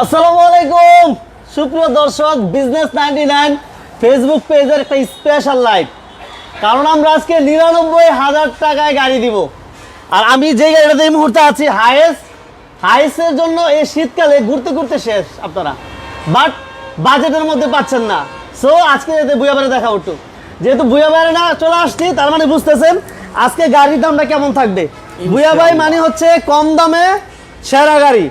আসসালামু আলাইকুম। সুপ্রিয় দর্শক বিজনেস নাইনটি নাইন ফেসবুক পেজের একটা স্পেশাল লাইভ কারণ আমরা আজকে নিরানব্বই হাজার টাকায় গাড়ি দিব। আর আমি যে গাড়িটাতে এই মুহূর্তে আছি হায়েস হায়েসের জন্য এই শীতকালে ঘুরতে ঘুরতে শেষ আপনারা। বাট বাজেটের মধ্যে পাচ্ছেন না। সো আজকে যাতে বুয়াবারে দেখা উঠু যেহেতু বুয়াবারে না চলে আসছি তার মানে বুঝতেছেন আজকে গাড়ির দামটা কেমন থাকবে। বুয়াবাই মানে হচ্ছে কম দামে সেরা গাড়ি।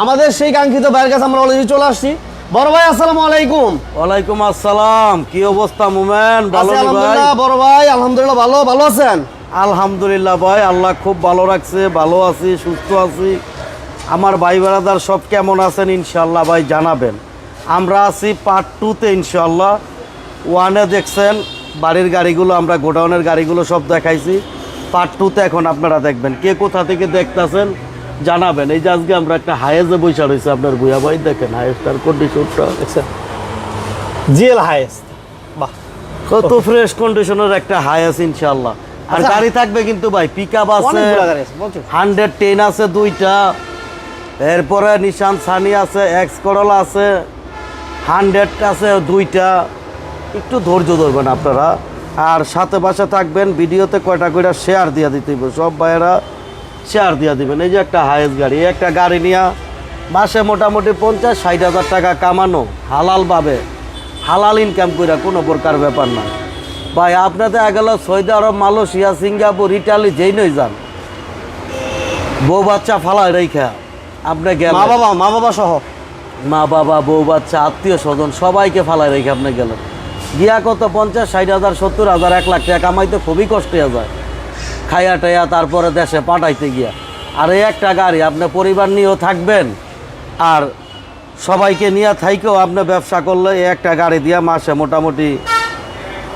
আমাদের সেই কাঙ্ক্ষিত ভাইয়ের কাছে আমরা অলরেডি চলে আসছি। বড় ভাই আসসালামু আলাইকুম। ওয়ালাইকুম আসসালাম। কি অবস্থা মোমেন? ভালো ভাই? আলহামদুলিল্লাহ বড় ভাই আলহামদুলিল্লাহ ভালো ভালো আছেন? আলহামদুলিল্লাহ ভাই আল্লাহ খুব ভালো রাখছে ভালো আছি সুস্থ আছি। আমার ভাই বেড়াদার সব কেমন আছেন ইনশাল্লাহ ভাই জানাবেন। আমরা আছি পার্ট টুতে ইনশাল্লাহ ওয়ানে দেখছেন বাড়ির গাড়িগুলো আমরা গোডাউনের গাড়িগুলো সব দেখাইছি। পার্ট টুতে এখন আপনারা দেখবেন। কে কোথা থেকে দেখতেছেন? জানাবেন। এই যে আজকে আমরা একটা হায়েজে বৈশা রয়েছে আপনার বুয়া ভাই দেখেন হায়েস্টার কন্ডিশনটা জিএল হাইস বাহ। কত ফ্রেশ কন্ডিশনের একটা আছে ইনশাল্লাহ আর আচ্ছা। গাড়ি থাকবে কিন্তু ভাই পিক আপ আছে হান্ড্রেড টেন আছে দুইটা। এরপরে নিশান সানি আছে এক্স করলা আছে। হান্ড্রেড আছে দুইটা। একটু ধৈর্য ধরবেন আপনারা। আর সাথে পাশে থাকবেন ভিডিওতে কয়টা কয়টা শেয়ার দিয়ে দিতে সব ভাইয়েরা শেয়ার দিয়ে দিবেন। এই যে একটা হায়েস্ট গাড়ি একটা গাড়ি নিয়ে মাসে মোটামুটি পঞ্চাশ ষাট হাজার টাকা কামানো হালালভাবে হালাল ইনকাম করে কোনো প্রকার ব্যাপার না। ভাই আপনাদের গেল সৌদি আরব মালয়েশিয়া সিঙ্গাপুর ইটালি যেই নই যান। বউ বাচ্চা ফালায় রেখা আপনি গেলেন। মা বাবা মা বাবা সহ। মা বাবা বউ বাচ্চা আত্মীয় স্বজন সবাইকে ফালায় রেখে আপনি গেলেন। গিয়া কত পঞ্চাশ ষাট হাজার সত্তর হাজার এক লাখ টাকা কামাইতে খুবই কষ্ট হয়ে যায়। খাইয়া টাইয়া তারপরে দেশে পাঠাইতে গিয়া। আর এই একটা গাড়ি আপনি পরিবার নিয়েও থাকবেন আর সবাইকে নিয়ে থাইকেও আপনি ব্যবসা করলে এই একটা গাড়ি দিয়া মাসে মোটামুটি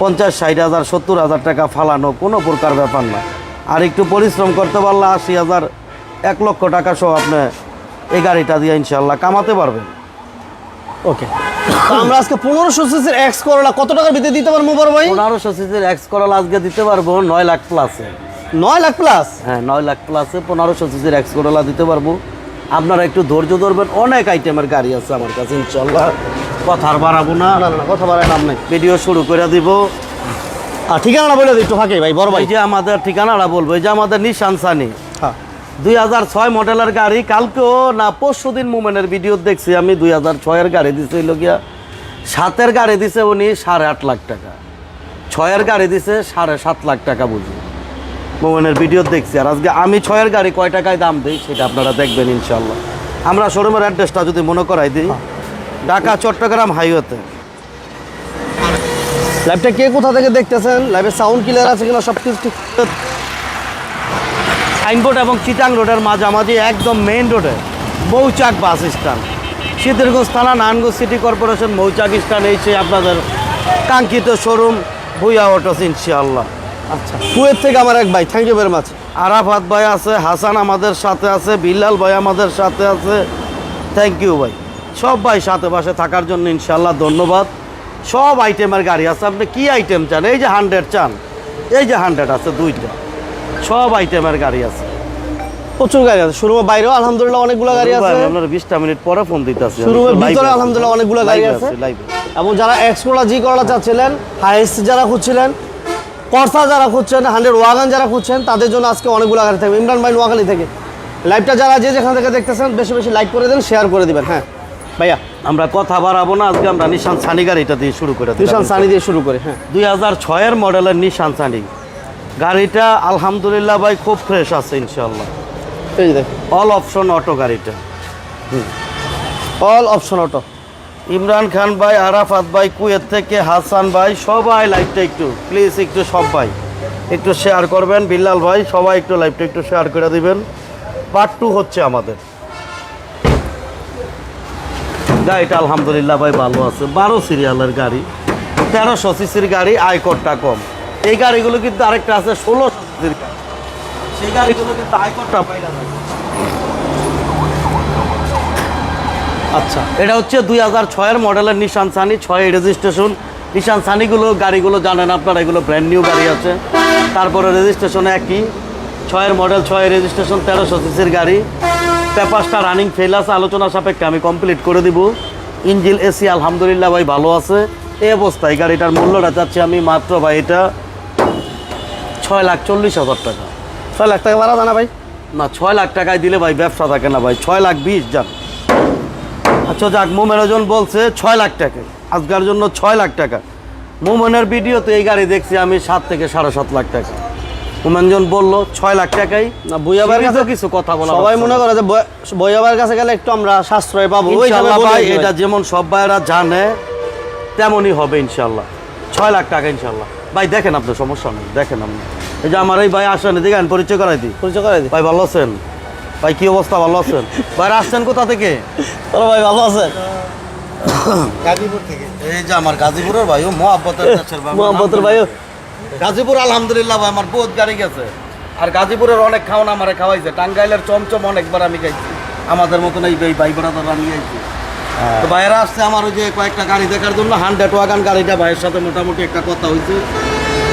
পঞ্চাশ ষাট হাজার সত্তর হাজার টাকা ফালানো কোনো প্রকার ব্যাপার না। আর একটু পরিশ্রম করতে পারলে আশি হাজার এক লক্ষ টাকা সহ আপনি এই গাড়িটা দিয়ে ইনশাল্লাহ কামাতে পারবেন। ওকে। আমরা আজকে পনেরোশো সিসির এক্স করলা কত টাকার ভিতরে দিতে পারব বড় ভাই? পনেরোশো সিসির এক্স করল আজকে দিতে পারব নয় লাখ প্লাসে নয় লাখ প্লাস হ্যাঁ নয় লাখ প্লাসে পনেরোশো সিসির এক্স করলা দিতে পারব। আপনারা একটু ধৈর্য ধরবেন অনেক আইটেমের গাড়ি আছে আমার কাছে ইনশাল্লাহ কথা আর বাড়াবো না। না না না, কথা বাড়ায় নাম নেই। ভিডিও শুরু করে দিব। আর ঠিকানা বলে দিই একটু ফাঁকে ভাই বড় ভাই। যে আমাদের ঠিকানাটা বলব এই যে আমাদের নিশান সানি হ্যাঁ। দুই হাজার ছয় মডেলের গাড়ি কালকেও না পরশু দিন মুমেন্টের ভিডিও দেখছি আমি দুই হাজার ছয়ের গাড়ি দিছে গিয়া সাতের গাড়ি দিছে উনি সাড়ে আট লাখ টাকা। ছয়ের গাড়ি দিছে সাড়ে সাত লাখ টাকা বুঝি। মোমেনের ভিডিও দেখছি। আর আজকে আমি ছয়ের গাড়ি কয় টাকায় দাম দিই সেটা আপনারা দেখবেন ইনশাল্লাহ আমরা শোরুমের অ্যাড্রেসটা যদি মনে করাই দিই, ঢাকা চট্টগ্রাম হাইওয়েতে। লাইভটা কে কোথা থেকে দেখতেছেন? লাইভের সাউন্ড ক্লিয়ার আছে কিনা সব কিছু ঠিক? সাইনবোর্ড এবং চিটাং রোডের মাঝামাঝি একদম মেইন রোডে মৌচাক বাস স্ট্যান্ড। শীতেরগঞ্জ থানা, Narayanganj city corporation Mouchak stand, এই আপনাদের কাঙ্ক্ষিত শোরুম, ভুইয়া অটোস ইনশাআল্লাহ। আচ্ছা। কুয়েত থেকে আমার এক ভাই thank you very much Arafat ভাই আছে হাসান আমাদের সাথে আছে বিল্লাল ভাই আমাদের সাথে আছে। থ্যাংক ইউ ভাই। সব ভাই সাথে পাশে থাকার জন্য ইনশাল্লাহ ধন্যবাদ। সব আইটেমের গাড়ি আছে। আপনি কি আইটেম চান? এই যে হান্ড্রেড চান। এই যে হান্ড্রেড আছে দুইটা। সব আইটেমের গাড়ি আছে। প্রচুর গাড়ি আছে। শোরুমের বাইরেও আলহামদুলিল্লাহ অনেকগুলো গাড়ি আছে। আপনার বিশটা মিনিট পরে ফোন দিতেছি। শোরুমের ভিতরে আলহামদুলিল্লাহ অনেকগুলো গাড়ি আছে। এবং যারা এক্স করলা জি করলা চাচ্ছিলেন হাইস্ট যারা খুঁজছিলেন কর্সা যারা খুঁজছেন হান্ড্রেড ওয়াগান যারা খুঁজছেন তাদের জন্য আজকে অনেকগুলো গাড়ি থাকবে। ইমরান ভাই নোয়াখালী থেকে। লাইভটা যারা যে যেখান থেকে দেখতেছেন বেশি বেশি লাইক করে দেন শেয়ার করে দেবেন হ্যাঁ। ভাইয়া। আমরা কথা বাড়াবো না আজকে আমরা নিশান সানি গাড়িটা দিয়ে শুরু করে নিশান সানি দিয়ে শুরু করে হ্যাঁ। দুই হাজার ছয়ের মডেলের নিশান সানি। গাড়িটা আলহামদুলিল্লাহ ভাই খুব ফ্রেশ আছে ইনশাল্লাহ এই দেখ অল অপশন অটো গাড়িটা। হুম। All option auto Imran Khan ভাই, আরাফাত ভাই, কুয়েত থেকে হাসান ভাই, সবাই লাইভটা একটু প্লিজ একটু সব ভাই, একটু শেয়ার করবেন। বিল্লাল ভাই, সবাই একটু লাইভটা একটু শেয়ার করে দিবেন। পার্ট টু হচ্ছে আমাদের। গাড়িটা আলহামদুলিল্লাহ ভাই, ভালো আছে। বারো সিরিয়ালের গাড়ি, তেরোশো সিসির গাড়ি, আয়করটা কম। এই গাড়িগুলো কিন্তু আরেকটা আছে, ষোলোশো সিসির গাড়ি। সেই গাড়িগুলো কিন্তু আয়করটা পাইলা আচ্ছা এটা হচ্ছে দুই হাজার ছয়ের মডেলের নিশান সানি ছয় রেজিস্ট্রেশন নিশান সানিগুলো গাড়িগুলো জানেন আপনারা এগুলো ব্র্যান্ড নিউ গাড়ি আছে। তারপরে রেজিস্ট্রেশন একই। ছয়ের মডেল ছয় রেজিস্ট্রেশন তেরোশো সিসির গাড়ি। পেপারসটা রানিং ফেল আছে আলোচনা সাপেক্ষে আমি কমপ্লিট করে দিব। ইঞ্জিল এসি আলহামদুলিল্লাহ ভাই ভালো আছে। এই অবস্থায় গাড়িটার মূল্যটা চাচ্ছি আমি মাত্র ভাই এটা ছয় লাখ চল্লিশ হাজার টাকা। ছয় লাখ টাকা বাড়া জানা ভাই? না ছয় লাখ টাকায় দিলে ভাই ব্যবসা থাকে না ভাই। ছয় লাখ বিশ যান। আচ্ছা যাক মোমেনজন বলছে ছয় লাখ টাকা। আজকের জন্য ছয় লাখ টাকা। মোমেনের ভিডিওতে এই গাড়ি দেখছি আমি সাত থেকে সাড়ে সাত লাখ টাকা। মোমেনজন বলল ছয় লাখ টাকাই। না বুয়াবার কাছে কিছু কথা বলা সবাই মনে করে যে বইয়াবার কাছে গেলে একটু আমরা সাশ্রয় পাবো। ভাই এটা যেমন সব ভাইয়েরা জানে তেমনই হবে ইনশাল্লাহ। ছয় লাখ টাকা ইনশাল্লাহ। ভাই দেখেন আপনার সমস্যা নেই দেখেন আপনি। এই যে আমার এই ভাই আসেন এদিকে আইন পরিচয় করাই দিই। পরিচয় করাই দিই। ভাই ভালো আছেন? ভাই কি অবস্থা? ভালো আছেন? ভাই আসছেন কোথা থেকে? বলো ভাই ভালো আছেন? গাজীপুর থেকে। এই যে আমার গাজীপুরের মোহাব্বতের ভাই গাজীপুর আলহামদুলিল্লাহ ভাই আমার বহুত গাড়ি গেছে। আর গাজীপুরের অনেক খাওয়ান আমারে খাওয়াইছে। টাঙ্গাইলের চমচম অনেকবার আমি খাইছি। আমাদের মতন এই ভাই আমি খাইছি তো ভাইয়েরা আসছে আমার ওই যে কয়েকটা গাড়ি দেখার জন্য। হান্ড্রেড ওয়াগান গাড়িটা ভাইয়ের সাথে মোটামুটি একটা কথা হয়েছে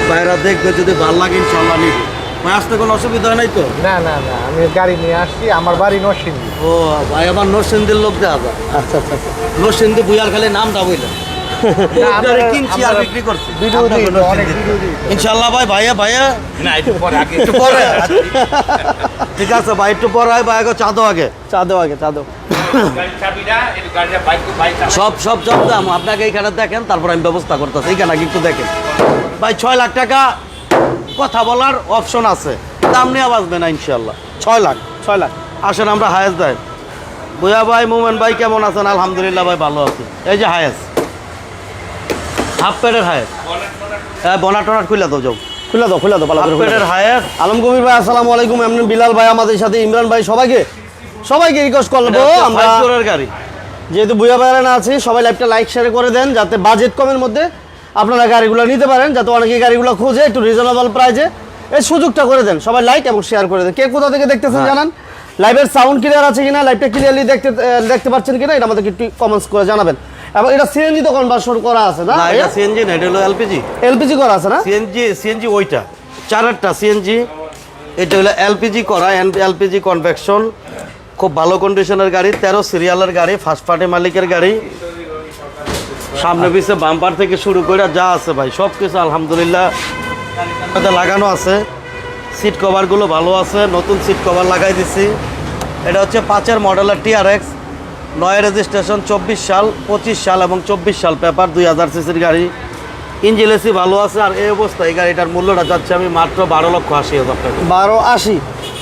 ভাইয়েরা দেখবে যদি ভালো লাগে ইনশাল্লাহ নিবে। আসতে কোনো অসুবিধা নাই তো? না না না আমি গাড়ি নিয়ে আসছি আমার বাড়ি নরসিংদী। ও ভাই আমার নরসিংদীর লোক আচ্ছা আচ্ছা আচ্ছা। নরসিংদী বুয়ার খালি নামটা বললেন কিনছি আর বিক্রি করছি। ইনশাল্লাহ ভাই ভাইয়া ভাইয়া। না একটু পরে আগে একটু পরে। ঠিক আছে ভাই একটু পরে হয় ভাই আগে চা দাও আগে। চা দেও চা দেও সব সব সব দাম। আপনাকে এইখানে দেখেন তারপর আমি ব্যবস্থা করতেছি। এইখানে একটু দেখেন। ভাই ছয় লাখ টাকা কথা বলার অপশন আছে। দাম নিয়ে বাঁচবে না ইনশাল্লাহ ছয় লাখ ছয় লাখ। আসেন আমরা হায়েস দেয় বুয়া ভাই মোমেন ভাই কেমন আছেন? আলহামদুলিল্লাহ ভাই ভালো আছি। এই যে হায়েস। হাফ প্যাডের হায়েস। হ্যাঁ বনাট টনাট খুলে দাও যাও। খুলে দাও খুলে দাও ভালো হাফ প্যাডের। হায়েস। আলম কবির ভাই আসসালামু আলাইকুম। এমনি বিলাল ভাই আমাদের সাথে ইমরান ভাই সবাইকে। সবাইকে রিকোয়েস্ট করব আমরা। গাড়ি। যেহেতু বুয়া বাইরে না আছি সবাই লাইভটা লাইক শেয়ার করে দেন যাতে বাজেট কমের মধ্যে আপনারা গাড়িগুলো নিতে পারেন যাতে অনেকে গাড়িগুলো খোঁজে একটু রিজনেবল প্রাইজে এই সুযোগটা করে দেন সবাই লাইক এবং শেয়ার করে দেন। কে কোথা থেকে দেখতেছেন হ্যাঁ। জানান। লাইভের সাউন্ড ক্লিয়ার আছে কিনা লাইভটা ক্লিয়ারলি দেখতে দেখতে পাচ্ছেন কিনা এটা আমাদেরকে একটু কমেন্টস করে জানাবেন। এবং এটা সিএনজি তো কনভার্সন করা আছে না? না এটা সিএনজি না এটা হলো এলপিজি এলপিজি করা আছে না? সিএনজি সিএনজি ওইটা। চারেরটা সিএনজি এটা হলো এলপিজি করা এলপিজি কনভেকশন খুব ভালো কন্ডিশনের গাড়ি তেরো সিরিয়ালের গাড়ি ফার্স্ট পার্টি মালিকের গাড়ি। সামনে পিছে বাম্পার থেকে শুরু করে যা আছে ভাই সব কিছু আলহামদুলিল্লাহ লাগানো আছে। সিট কভারগুলো ভালো আছে নতুন সিট কভার লাগাই দিছি। এটা হচ্ছে পাঁচের মডেলের টিআরএক্স নয় রেজিস্ট্রেশন চব্বিশ সাল পঁচিশ সাল এবং চব্বিশ সাল পেপার দুই হাজার সিসির গাড়ি। ইঞ্জিন এসি ভালো আছে আর এই অবস্থায় এই গাড়িটার মূল্যটা যাচ্ছে আমি মাত্র বারো লক্ষ আশি হাজার টাকা। বারো আশি।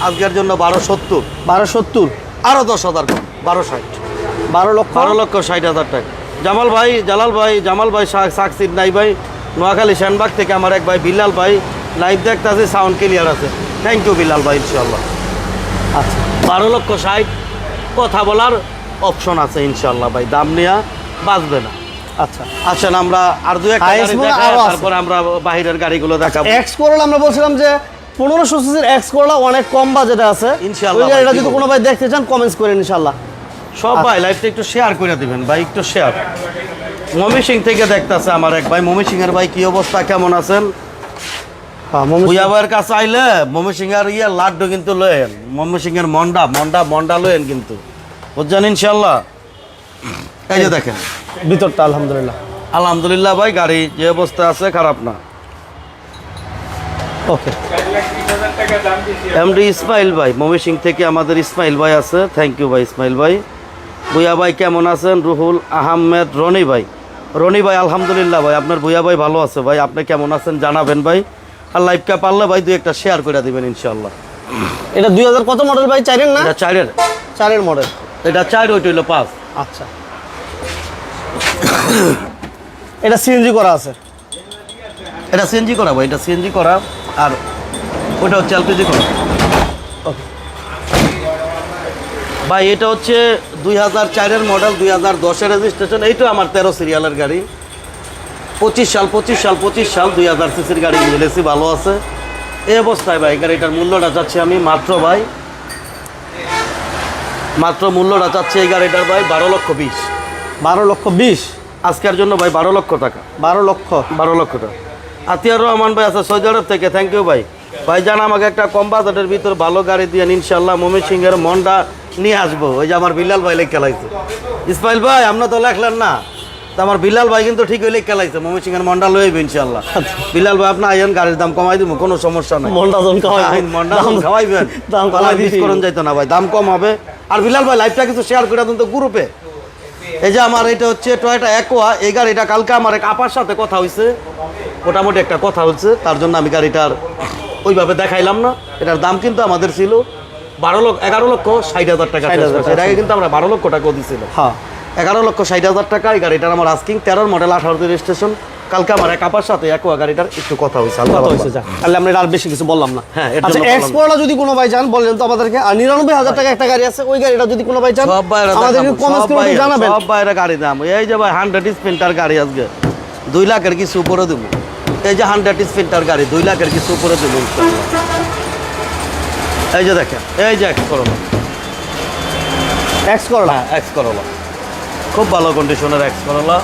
আজকের জন্য বারো সত্তর। বারো সত্তর। আরও দশ হাজার কম বারো ষাট। বারো লক্ষ? বারো লক্ষ ষাট হাজার টাকা। জামাল ভাই জালাল ভাই জামাল ভাই সাকসিদ নাই ভাই। নোয়াখালী শ্যানবাগ থেকে আমার এক ভাই বিল্লাল ভাই। লাইভ দেখতে আছে সাউন্ড ক্লিয়ার আছে। থ্যাংক ইউ বিল্লাল ভাই ইনশাল্লাহ আচ্ছা বারো লক্ষ ষাট। কথা বলার অপশন আছে ইনশাল্লাহ ভাই। দাম নেওয়া বাঁচবে না। আচ্ছা আসেন আমরা আর দু একটা Highest গাড়ি দেখাই, আরও আছে। তারপর আমরা বাহিরের গাড়িগুলো দেখাবো। এক্স করোলা আমরা বলছিলাম যে পনেরোশো সিসির এক্স করোলা অনেক কম বাজেটে আছে। ইনশাআল্লাহ ওই গাড়িটা ভাই, যদি কোনো ভাই দেখতে চান কমেন্টস করেন ইনশাল্লাহ সব ভাই লাইভটা একটু শেয়ার করে দিবেন ভাই একটু শেয়ার মমি সিং থেকে দেখতেছে আমার এক ভাই। মমি সিং এর ভাই কি অবস্থা? কেমন আছেন? মমি ভুয়া ভাইয়ের কাছে আইলে মমি সিং এর ইয়ে লাড্ডু কিন্তু লয়েন মমি সিং এর মন্ডা মন্ডা মন্ডা লয়েন কিন্তু। বুঝছেন ইনশাল্লাহ এই যে দেখেন ভিতরটা আলহামদুলিল্লাহ। আলহামদুলিল্লাহ ভাই গাড়ি যে অবস্থা আছে খারাপ না। ওকে। এমডি ইসমাইল ভাই মমি সিং থেকে আমাদের ইসমাইল ভাই আছে। থ্যাংক ইউ ভাই ইসমাইল ভাই। ভুয়া ভাই কেমন আছেন? রুহুল আহমেদ রনি ভাই। রনি ভাই আলহামদুলিল্লাহ ভাই আপনার ভুয়া ভাই ভালো আছে ভাই আপনি কেমন আছেন জানাবেন ভাই। আর লাইভটা পারলে ভাই দুই একটা শেয়ার করে দিবেন ইনশাল্লাহ এটা দুই হাজার কত মডেল ভাই চারের না? এটা চারের। চারের মডেল এটা চার ওইটা হইল পাঁচ। আচ্ছা। এটা সিএনজি করা আছে। এটা সিএনজি করা ভাই এটা সিএনজি করা আর ওটা হচ্ছে এলপিজি করা। ওকে ভাই এটা হচ্ছে দুই হাজার চারের মডেল দুই হাজার দশের রেজিস্ট্রেশন এইটা আমার তেরো সিরিয়ালের গাড়ি। পঁচিশ সাল পঁচিশ সাল পঁচিশ সাল দুই হাজার সিসির গাড়ি মিলেছি ভালো আছে। এই অবস্থায় ভাই গাড়িটার মূল্যটা চাচ্ছি আমি মাত্র ভাই মাত্র মূল্যটা চাচ্ছি এই গাড়িটার ভাই বারো লক্ষ বিশ। বারো লক্ষ বিশ? আজকের জন্য ভাই বারো লক্ষ টাকা। বারো লক্ষ। বারো লক্ষ টাকা। আতিয়ার রহমান ভাই আছে সৌদি আরব থেকে। থ্যাংক ইউ ভাই। ভাইজান আমাকে একটা কম বাজেটের ভিতর ভালো গাড়ি দিয়ে ইনশাল্লাহ মমি সিং এর মনটা নিয়ে আসব। ওই যে আমার বিলাল ভাই লেখা লাগছে ইসমাইল ভাই আপনার তো লেখলেন না। তো আমার বিলাল ভাই কিন্তু ঠিক ওই লেখা লাগছে মমি সিং এর মনটা লইবে ইনশাল্লাহ। বিলাল ভাই আপনি আইন গাড়ির দাম কমাই দিব কোনো সমস্যা নাই। মনটা যখন খাওয়াই আইন মনটা যখন খাওয়াইবেন দাম দাম কমাই মিস করুন যাইতো না ভাই দাম কম হবে। আর বিলাল ভাই লাইভটা কিছু শেয়ার করে দিন তো গ্রুপে এই যে আমার এটা হচ্ছে টয়টা একোয়া এই গাড়িটা কালকে আমার এক আপার সাথে কথা হয়েছে মোটামুটি একটা কথা হচ্ছে তার জন্য আমি গাড়িটার ওইভাবে দেখাইলাম না। এটার দাম কিন্তু আমাদের ছিল বারো লক্ষ এগারো লক্ষ ষাট হাজার টাকা 60,000 charge করছে। এর আগে কিন্তু আমরা বারো লক্ষ টাকা দিছিল। হ্যাঁ। এগারো লক্ষ ষাট হাজার টাকা এই গাড়িটার আমার আস্কিং তেরোর মডেল আঠারো রেজিস্ট্রেশন কালকে আমার এক আপার সাথে একোয়া গাড়িটার একটু কথা হয়েছে পাতলা। হয়েছে যা তাহলে আমরা আর বেশি কিছু বললাম না। হ্যাঁ, আচ্ছা এক্সপোর্টটা যদি কোনো ভাই চান বলেন তো আমাদেরকে। আর নিরানব্বই হাজার টাকা একটা গাড়ি আছে ওই গাড়িটা যদি কোনো ভাই বাইরে আমাদেরকে দেখাবো, কমেন্টস করে জানাবেন। সব বাইরে গাড়ি দাম এই যে ভাই হান্ড্রেড স্পেন্টার গাড়ি আজকে। দুই লাখের কিছু উপরে দেবো। এই যে হান্ড্রেড স্পেন্টার গাড়ি দুই লাখের কিছু উপরে দেবো এই যে দেখেন এই যে X Corolla X Corolla X Corolla খুব ভালো কন্ডিশনের এক্স করোলা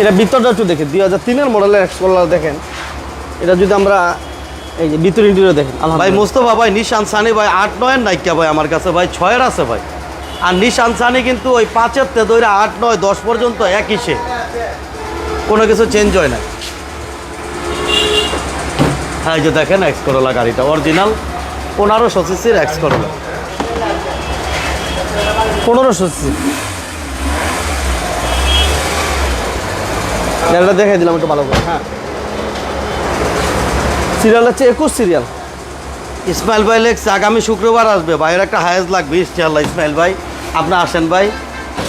এটা ভিতরটা একটু দেখেন দুই হাজার তিনের মডেলের এক্স করলা দেখেন। এটা যদি আমরা এই যে ভিতর ইন্টেরিয়র দেখেন ভাই মুস্তফা ভাই নিশান সানি ভাই আট নয়ের নাইকা ভাই আমার কাছে ভাই ছয়ের আছে ভাই। আর নিশান সানি কিন্তু ওই পাঁচের তে দইরা আট নয় দশ পর্যন্ত একই সে কোনো কিছু চেঞ্জ হয় না। হ্যাঁ যে দেখেন এক্স করোলা গাড়িটা অরিজিনাল পনেরোশো সিসির এক্স করোলা পনেরোশো সি গাড়িটা দেখাই দিলাম একটু ভালো করে হ্যাঁ। সিরিয়াল হচ্ছে একুশ সিরিয়াল ইসমাইল ভাই লেখছে আগামী শুক্রবার আসবে। ভাইয়ের একটা হায়েজ লাগবে ইনশাল্লাহ ইসমাইল ভাই। আপনি আসেন ভাই,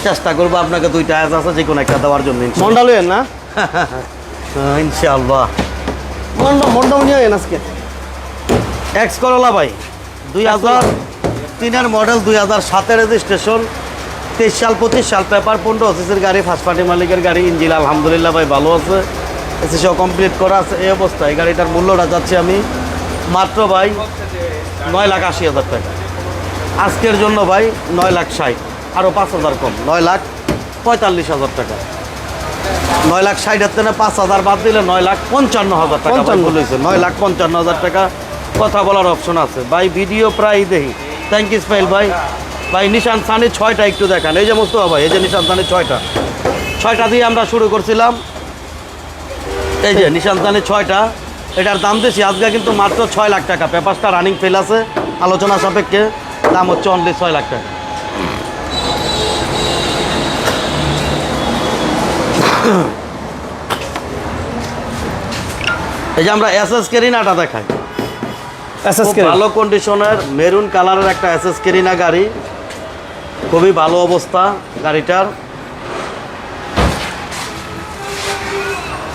চেষ্টা করব আপনাকে দুইটা হায়েজ আছে যে কোনো একটা দেওয়ার জন্য ইনশাল্লাহ। মন্ডা লইয়েন না? ইনশাআল্লাহ। মন্ডা মন্ডা নিয়ে আইন আজকে। এক্স করলা ভাই, দুই হাজার তিনের মডেল দুই হাজার সাতের রেজিস্ট্রেশন তেইশ সাল, পঁচিশ সাল, পেপার পনেরো অফিসের গাড়ি ফার্স্ট পার্টি মালিকের গাড়ি, ইঞ্জিন, আলহামদুলিল্লাহ ভাই, ভালো আছে। এসি সব কমপ্লিট করা আছে, এই অবস্থায়। গাড়িটার মূল্যটা যাচ্ছে আমি মাত্র ভাই নয় লাখ আশি হাজার টাকা। আজকের জন্য ভাই নয় লাখ ষাট আরও পাঁচ হাজার কম, নয় লাখ পঁয়তাল্লিশ হাজার টাকা। নয় লাখ ষাট হাজার থেকে পাঁচ হাজার বাদ দিলে নয় লাখ পঞ্চান্ন হাজার টাকা। বলেছে। নয় লাখ পঞ্চান্ন হাজার টাকা কথা বলার অপশন আছে। ভাই ভিডিও প্রায় দেখি থ্যাংক ইউ স্মাইল ভাই। ভাই নিশান সানি ছয়টা একটু দেখান। এই যে মুস্তফা ভাই এই যে নিশান সানি ছয়টা। ছয়টা দিয়ে আমরা শুরু করছিলাম। এই যে নিশান সানি ছয়টা। এটার দাম বেশি আজকে কিন্তু মাত্র ছয় লাখ টাকা। পেপারসটা রানিং ফেল আছে। আলোচনা সাপেক্ষে। দাম হচ্ছে অনলি ছয় লাখ টাকা। এই যে আমরা এস এস কেরিনাটা দেখাই। এসএস ভালো কন্ডিশনের মেরুন কালারের একটা এস এস কেরিনা গাড়ি। খুবই ভালো অবস্থা গাড়িটার।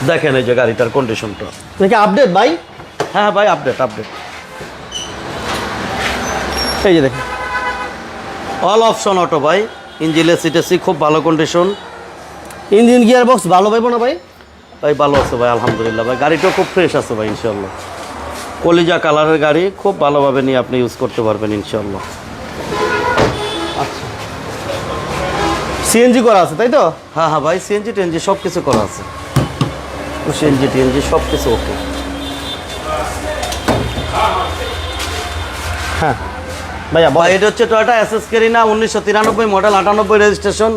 দেখেন এই যে গাড়িটার কন্ডিশনটা নাকি আপডেট ভাই? হ্যাঁ ভাই আপডেট আপডেট এই যে দেখেন। অল অপশন অটো ভাই। ইঞ্জিলের সিটেসি খুব ভালো কন্ডিশন ইঞ্জিন গিয়ার বক্স ভালো পাইবো না ভাই? ভাই, ভালো আছে ভাই, আলহামদুলিল্লাহ ভাই। গাড়িটাও খুব ফ্রেশ আছে ভাই ইনশাল্লাহ কলিজা কালারের গাড়ি খুব ভালোভাবে নিয়ে আপনি ইউজ করতে পারবেন ইনশাল্লাহ সিএনজি করা আছে, তাই তো? হ্যাঁ হ্যাঁ ভাই সিএনজি টেনজি সব কিছু করা আছে। সিএনজি টিএনজি সব কিছু ওকে হ্যাঁ। ভাইয়া ভাই ভাই, এটা হচ্ছে টয়োটা এসএস কেরিনা উনিশশো তিরানব্বই মডেল আটানব্বই রেজিস্ট্রেশন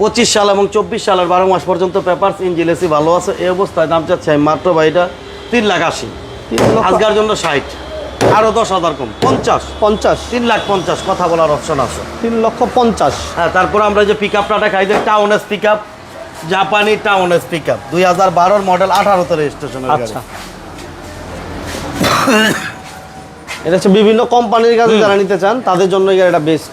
পঁচিশ সাল এবং চব্বিশ সালের বারো মাস পর্যন্ত পেপার ইঞ্জিন এসি ভালো আছে। এই অবস্থায় দাম চাচ্ছে মাত্র ভাই এটা তিন লাখ আশি। আজকের জন্য ষাট। আরও দশ হাজার কম। পঞ্চাশ। পঞ্চাশ। তিন লাখ পঞ্চাশ। কথা বলার অপশন আছে। তিন লক্ষ পঞ্চাশ। হ্যাঁ তারপর আমরা যে পিক আপটা দেখাই যে টাউন এস পিক আপ জাপানি টাউন এস পিক আপ দুই হাজার বারোর মডেল আঠারোতে রেজিস্ট্রেশন আচ্ছা। এটা হচ্ছে বিভিন্ন কোম্পানির কাছে যারা নিতে চান তাদের জন্য গাড়িটা বেস্ট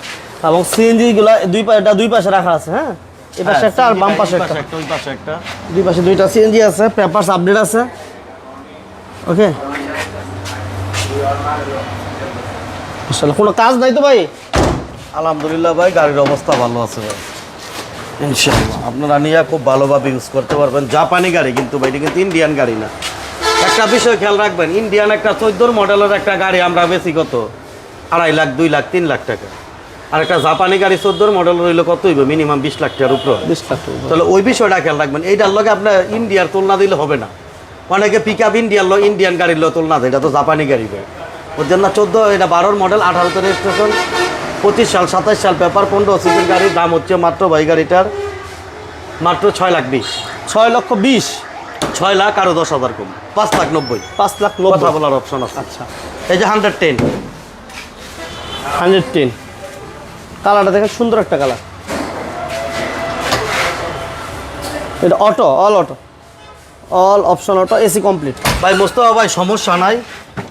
এবং সিএনজি গুলা দুই পা এটা দুই পাশে রাখা আছে হ্যাঁ? এই পাশে একটা আর বাম পাশে একটা। ওই পাশে একটা। দুই পাশে দুইটা সিএনজি আছে পেপারস আপডেট আছে। ওকে? আসলে কোনো কাজ নাই তো ভাই? আলহামদুলিল্লাহ ভাই গাড়ির অবস্থা ভালো আছে ভাই। ইনশাআল্লাহ। আপনারা নিয়ে খুব ভালোভাবে ইউজ করতে পারবেন। জাপানি গাড়ি কিন্তু ভাই এটা কিন্তু ইন্ডিয়ান গাড়ি না। একটা বিষয় খেয়াল রাখবেন ইন্ডিয়ান একটা চোদ্দোর মডেলের একটা গাড়ি আমরা বেশি কত? আড়াই লাখ দুই লাখ তিন লাখ টাকা। আর একটা জাপানি গাড়ি চোদ্দোর মডেল রইলে কত হইবে? মিনিমাম বিশ লাখ টাকার উপরে। বিশ লাখ। তাহলে ওই বিষয়টা খেয়াল রাখবেন। এইটার লগে আপনার ইন্ডিয়ার তুলনা দিলে হবে না। অনেকে পিক আপ ইন্ডিয়ার লো ইন্ডিয়ান গাড়ির লো তুলনা দেয়, এটা তো জাপানি গাড়ি ভাই। ওর জন্য চোদ্দ এটা বারোর মডেল আঠারোতে রেজিস্ট্রেশন পঁচিশ সাল সাতাশ সাল পেপার পনেরো সিসির গাড়ির দাম হচ্ছে মাত্র ভাই গাড়িটার মাত্র ছয় লাখ বিশ। ছয় লক্ষ বিশ? ছয় লাখ আরও দশ হাজার কম। পাঁচ লাখ নব্বই। পাঁচ লাখ নব্বই। বলার অপশন আছে। আচ্ছা। এই যে হান্ড্রেড টেন হান্ড্রেড টেন কালারটা দেখেন, সুন্দর একটা কালার। এটা auto all auto all option auto AC complete ভাই, মোস্তফা ভাই, সমস্যা নাই।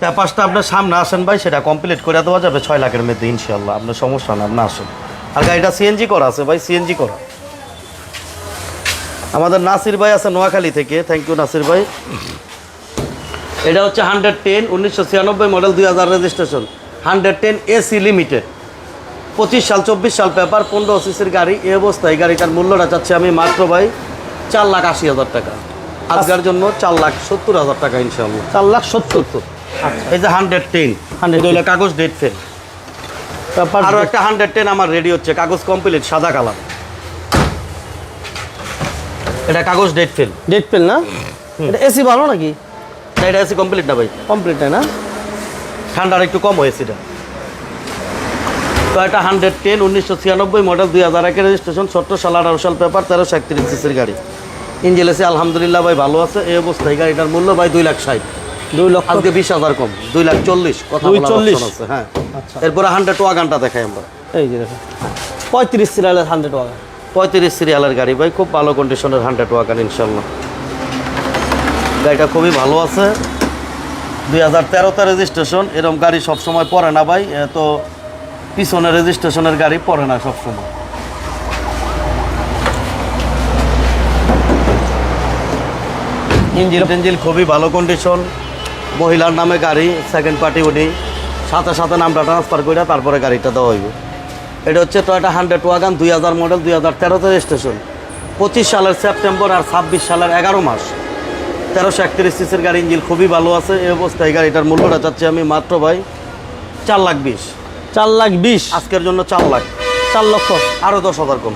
পেপারসটা আপনার সামনে আসেন ভাই, সেটা কমপ্লিট করে দেওয়া যাবে ছয় লাখের মধ্যে ইনশাল্লাহ আপনার সমস্যা না, আপনি আসেন। আর গাড়িটা সিএনজি করা আছে ভাই সিএনজি করা। আমাদের নাসির ভাই আছে নোয়াখালী থেকে। থ্যাংক ইউ নাসির ভাই। এটা হচ্ছে হান্ড্রেড টেন উনিশশো ছিয়ানব্বই মডেল দুই হাজার registration hundred ten AC limited পঁচিশ সাল চব্বিশ সাল পেপার পনেরো সিসির গাড়ি এই অবস্থায় গাড়িটার মূল্যটা চাচ্ছি আমি মাত্র ভাই চার লাখ আশি হাজার টাকা। আজকের জন্য চার লাখ সত্তর হাজার টাকা ইনশাল্লাহ চার লাখ সত্তর? এই যে হান্ড্রেড টেন 110 হলো কাগজ ডেট ফেল পেপার আরও একটা হান্ড্রেড টেন আমার রেডি হচ্ছে কাগজ কমপ্লিট সাদা কালার এটা কাগজ ডেট ফেল ডেট ফেল না? এটা এসি ভালো নাকি? এটা এসি কমপ্লিট না ভাই। কমপ্লিট না? ঠান্ডার একটু কম হয়েছে এটা। এটা হান্ড্রেড টেন উনিশশো ছিয়ানব্বই মডেল দুই হাজার একের রেজিস্ট্রেশন সত্তর সাল আঠারো সাল পেপার তেরোশো একত্রিশ সিসির গাড়ি। ইঞ্জিন এসে আলহামদুলিল্লাহ ভাই ভালো আছে। এই অবস্থায় গাড়িটার মূল্য ভাই দুই লাখ ষাট। দুই লক্ষ। আজকে বিশ হাজার কম দুই লাখ চল্লিশ কথা দুই চল্লিশ? আছে হ্যাঁ। আচ্ছা। এরপরে হান্ড্রেড ওয়াগানটা দেখাই আমরা। এই যে পঁয়ত্রিশ সিরিয়ালের হান্ড্রেড ওয়াগা পঁয়ত্রিশ সিরিয়ালের গাড়ি ভাই খুব ভালো কন্ডিশনের হান্ড্রেড ওয়াগান ইনশাল্লাহ গাড়িটা খুবই ভালো আছে। দুই হাজার তেরোতে রেজিস্ট্রেশন এরকম গাড়ি সবসময় পড়ে না ভাই তো পিছনে রেজিস্ট্রেশনের গাড়ি পড়ে না সবসময়। ইঞ্জিন টেঞ্জিল খুবই ভালো কন্ডিশন মহিলার নামে গাড়ি সেকেন্ড পার্টি উনি সাথে সাথে নামটা ট্রান্সফার করে তারপরে গাড়িটা দেওয়া হইবে। এটা হচ্ছে টয়টা হান্ড্রেড ওয়াগান দুই হাজার মডেল দুই হাজার তেরোতে রেজিস্ট্রেশন পঁচিশ সালের সেপ্টেম্বর আর ছাব্বিশ সালের এগারো মাস। তেরোশো একত্রিশ সিসের গাড়ি, ইঞ্জিন খুবই ভালো আছে। এই অবস্থায় গাড়িটার মূল্যটা চাচ্ছি আমি মাত্র ভাই চার লাখ বিশ। চার লাখ বিশ। আজকের জন্য চার লাখ। চার লক্ষ। আরও দশ হাজার কম।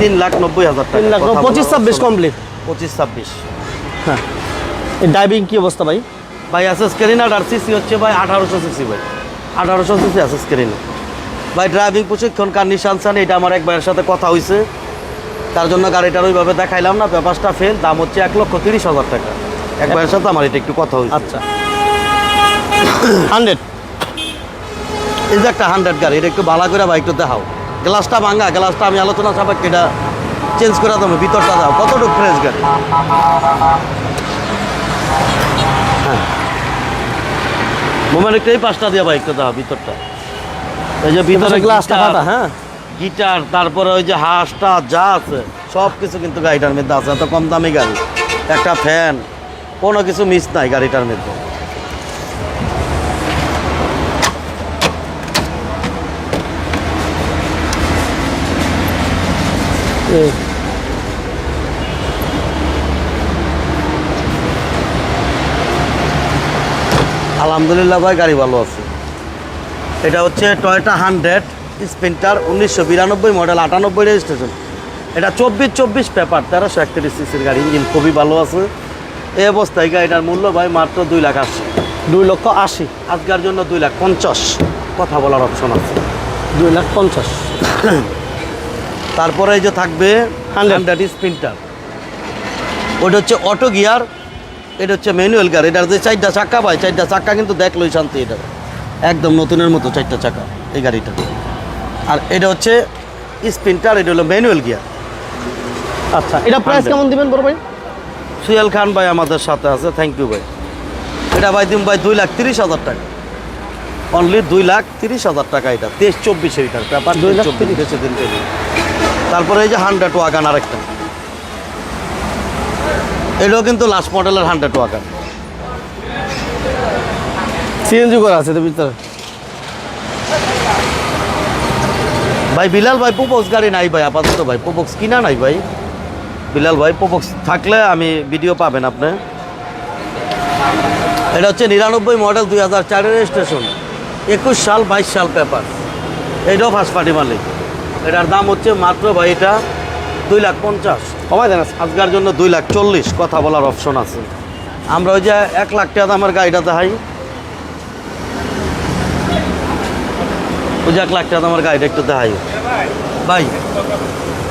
তিন লাখ নব্বই হাজার তিন লাখ পঁচিশ ছাব্বিশ কমপ্লিট পঁচিশ ছাব্বিশ। হ্যাঁ। ড্রাইভিং কি অবস্থা ভাই? ভাই অ্যাসেস কেরিনার আর সিসি হচ্ছে ভাই আঠারোশো সিসি ভাই। আঠারোশো সিসি অ্যাসেস কেরিনা ভাই ড্রাইভিং প্রশিক্ষণ কার নিশান সান এটা আমার এক ভাইয়ের সাথে কথা হয়েছে তার জন্য গাড়িটার ওইভাবে দেখাইলাম না পেপারসটা ফেল দাম হচ্ছে এক লক্ষ তিরিশ হাজার টাকা। এক ভাইয়ের সাথে আমার এটা একটু কথা হয়েছে আচ্ছা। হান্ড্রেড এই যে একটা হান্ড্রেড গাড়ি এটা একটু ভালো করে বাইকটা দেখাও। গ্লাসটা ভাঙা গ্লাসটা আমি আলোচনা সাপেক্ষে এটা চেঞ্জ করে দেবো ভিতরটা দাও কতটুকু ফ্রেশ গাড়ি? হ্যাঁ। মোবাইল একটু এই পাঁচটা দিয়ে ভাই একটু দাও ভিতরটা। এই যে ভিতরে গ্লাসটা ফাটা হ্যাঁ। গিটার তারপরে ওই যে হাঁসটা যা আছে সব কিছু কিন্তু গাড়িটার মধ্যে আছে এত কম দামি গাড়ি। একটা ফ্যান কোনো কিছু মিস নাই গাড়িটার মধ্যে। আলহামদুলিল্লাহ ভাই গাড়ি ভালো আছে। এটা হচ্ছে টয়টা হান্ড্রেড স্পিন্টার উনিশশো বিরানব্বই মডেল আটানব্বই রেজিস্ট্রেশন। এটা চব্বিশ চব্বিশ পেপার তেরোশো একত্রিশ সিসির গাড়ি ইঞ্জিন খুবই ভালো আছে। এই অবস্থায় গাড়িটার মূল্য ভাই মাত্র দুই লাখ আশি দুই লক্ষ আশি। আজকের জন্য দুই লাখ পঞ্চাশ। কথা বলার অপশন আছে। দুই লাখ পঞ্চাশ। তারপরে এই যে থাকবে হান্ড্রেড স্পিন্টার ওটা হচ্ছে অটো গিয়ার এটা হচ্ছে ম্যানুয়াল গিয়ার এটার যে চারটা চাক্কা পায় চারটা চাক্কা কিন্তু দেখলোই শান্তি এটা। একদম নতুনের মতো চারটা চাকা এই গাড়িটা। আর এটা হচ্ছে স্পিন্টার এটা হলো ম্যানুয়াল গিয়ার আচ্ছা এটা প্রাইস কেমন দিবেন বড় ভাই? সুয়েল খান ভাই আমাদের সাথে আছে থ্যাংক ইউ ভাই। এটা ভাই দিন ভাই দুই লাখ তিরিশ হাজার টাকা। অনলি দুই লাখ তিরিশ হাজার টাকা এটা তেইশ চব্বিশে এটার পেপার দুই লাখ বেশি দিন তারপরে এই যে হান্ড্রেড ওয়াগান আরেকটা। এটাও কিন্তু লাস্ট মডেলের হান্ড্রেড ওয়াগান সিএনজি করা আছে ভিতরে? ভাই বিলাল ভাই পোপক্স গাড়ি নাই ভাই আপাতত ভাই। পোপক্স কিনা নাই ভাই। বিলাল ভাই পোপক্স থাকলে আমি ভিডিও পাবেন আপনি। এটা হচ্ছে নিরানব্বই মডেল দুই হাজার চারের স্টেশন একুশ সাল বাইশ সাল পেপার এইটাও ফার্স্ট পার্টি মালিক। এটার দাম হচ্ছে মাত্র ভাই এটা দুই লাখ পঞ্চাশ। কমাই দেন আজকে। আজকের জন্য দুই লাখ চল্লিশ কথা বলার অপশন আছে। আমরা ওই যে এক লাখ টাকা দামের গাড়িটা দেখাই ওই যে এক লাখ টাকা দামের গাড়িটা একটু দেখাই ভাই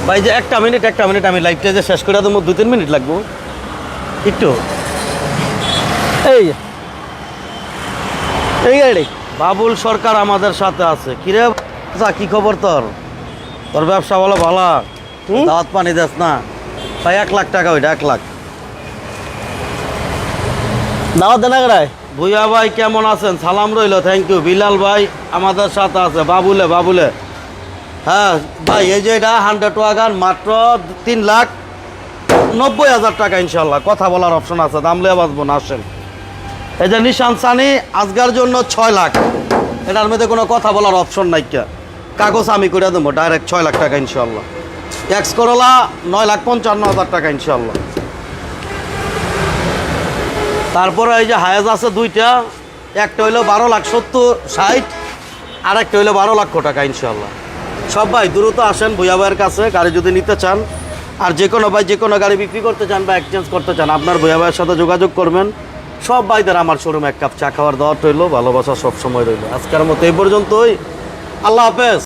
ভাই যে একটা মিনিট একটা মিনিট আমি লাইভটা যে শেষ করে দেবো দু তিন মিনিট লাগবো। একটু। এই এই গাড়ি বাবুল সরকার আমাদের সাথে আছে। কিরে কি খবর তোর? তোর ব্যবসা বলো ভালো? দাওয়াত পানি দেস না। ভাই এক লাখ টাকা ওইটা এক লাখ। দাওয়াত দেনা গাড়ায় ভুইয়া ভাই কেমন আছেন? সালাম রইল থ্যাংক ইউ বিলাল ভাই আমাদের সাথে আছে। বাবুলে বাবুলে। হ্যাঁ ভাই এই যে এটা হান্ড্রেড ওয়াগান মাত্র তিন লাখ নব্বই হাজার টাকা ইনশাল্লাহ কথা বলার অপশন আছে দাম লিয়ে বাঁচবো না আসেন। এই যে নিশান সানি আজকের জন্য ছয় লাখ। এটার মধ্যে কোনো কথা বলার অপশন নাই কে। কাগজ আমি করে দেবো ডাইরেক্ট ছয় লাখ টাকা ইনশাল্লাহ এক্স করলা নয় লাখ পঞ্চান্ন হাজার টাকা ইনশাল্লাহ তারপরে এই যে হায়াজ আছে দুইটা, একটা হইল বারো লাখ সত্তর, ষাট আর একটা হইল বারো লক্ষ টাকা ইনশাল্লাহ সব ভাই, দ্রুত আসেন ভুয়া ভাইয়ের কাছে, গাড়ি যদি নিতে চান, আর যে কোনো ভাই, যে কোনো গাড়ি বিক্রি করতে চান বা এক্সচেঞ্জ করতে চান, আপনার ভুয়া ভাইয়ের সাথে যোগাযোগ করবেন। সব ভাইদের আমার শোরুমে এক কাপ চা খাওয়ার দাওয়াত রইল, ভালোবাসা সব সময় রইল। আজকের মতো এই পর্যন্তই। আল্লাহ হাফেজ।